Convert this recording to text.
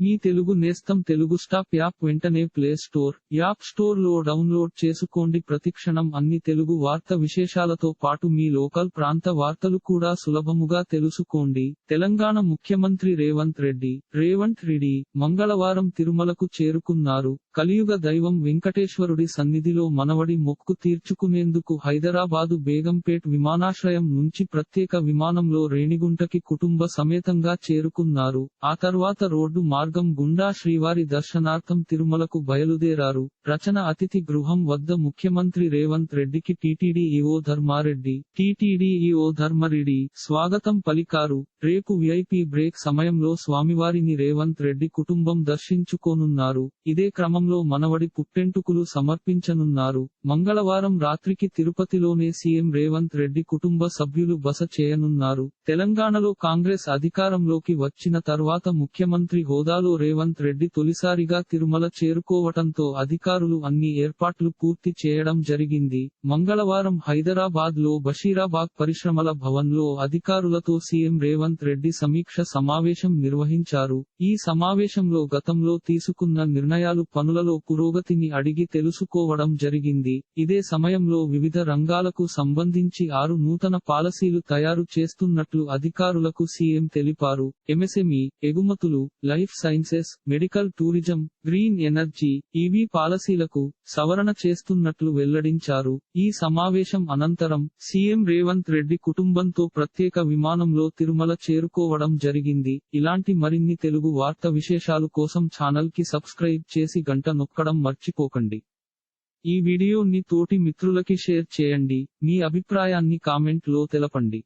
మీ తెలుగు నేస్తం Telugu stop app వెంటనే play store app స్టోర్లో డౌన్లోడ్ చేసుకోండి. ప్రతిక్షణం అన్ని తెలుగు వార్త విశేషాలతో పాటు మీ లోకల్ ప్రాంత వార్తలు కూడా సులభముగా తెలుసుకోండి. తెలంగాణ ముఖ్యమంత్రి రేవంత్ రెడ్డి రేవంత్ రెడ్డి మంగళవారం తిరుమలకు చేరుకున్నారు. కలియుగ దైవం వెంకటేశ్వరుడి సన్నిధిలో మనవడి మొక్కు తీర్చుకునేందుకు హైదరాబాదు బేగంపేట్ విమానాశ్రయం నుంచి ప్రత్యేక విమానంలో రేణిగుంటకి కుటుంబ సమేతంగా చేరుకున్నారు. ఆ తర్వాత రోడ్డు మార్గం గుండా శ్రీవారి దర్శనార్థం తిరుమలకు బయలుదేరారు. రచన అతిథి గృహం వద్ద ముఖ్యమంత్రి రేవంత్ రెడ్డికి TTD EO Dharmareddy. TTD EO Dharmareddy స్వాగతం పలికారు. రేపు విఐపి బ్రేక్ సమయంలో స్వామివారిని రేవంత్ రెడ్డి కుటుంబం దర్శించుకోనున్నారు. ఇదే క్రమంలో మనవడి పుట్టెంటుకులు సమర్పించనున్నారు. మంగళవారం రాత్రికి తిరుపతిలోనే సీఎం రేవంత్ రెడ్డి కుటుంబ సభ్యులు బస చేయనున్నారు. తెలంగాణలో కాంగ్రెస్ అధికారంలోకి వచ్చిన తర్వాత ముఖ్యమంత్రి హోదా జిల్లాలో రేవంత్ రెడ్డి తొలిసారిగా తిరుమల చేరుకోవటంతో అధికారులు అన్ని ఏర్పాట్లు పూర్తి చేయడం జరిగింది. మంగళవారం హైదరాబాద్లో బషీరాబాగ్ పరిశ్రమల భవన్లో అధికారులతో సీఎం రేవంత్ రెడ్డి సమీక్ష సమావేశం నిర్వహించారు. ఈ సమావేశంలో గతంలో తీసుకున్న నిర్ణయాలు పనులలో పురోగతిని అడిగి తెలుసుకోవడం జరిగింది. ఇదే సమయంలో వివిధ రంగాలకు సంబంధించి ఆరు నూతన పాలసీలు తయారు చేస్తున్నట్లు అధికారులకు సీఎం తెలిపారు. ఎంఎస్ఎంఈ ఎగుమతులు life sciences medical tourism green energy EV పాలసీలకు సవరణ చేస్తున్నట్లు వెల్లడించారు. ఈ సమావేశం అనంతరం సీఎం రేవంత్ రెడ్డి కుటుంబంతో ప్రత్యేక విమానంలో తిరుమల చేరుకోవడం జరిగింది. ఇలాంటి మరిన్ని తెలుగు వార్త విశేషాలు కోసం ఛానల్కి సబ్స్క్రైబ్ చేసి గంట నొక్కడం మర్చిపోకండి. ఈ వీడియోని తోటి మిత్రులకి షేర్ చేయండి. మీ అభిప్రాయాన్ని కామెంట్లో తెలపండి.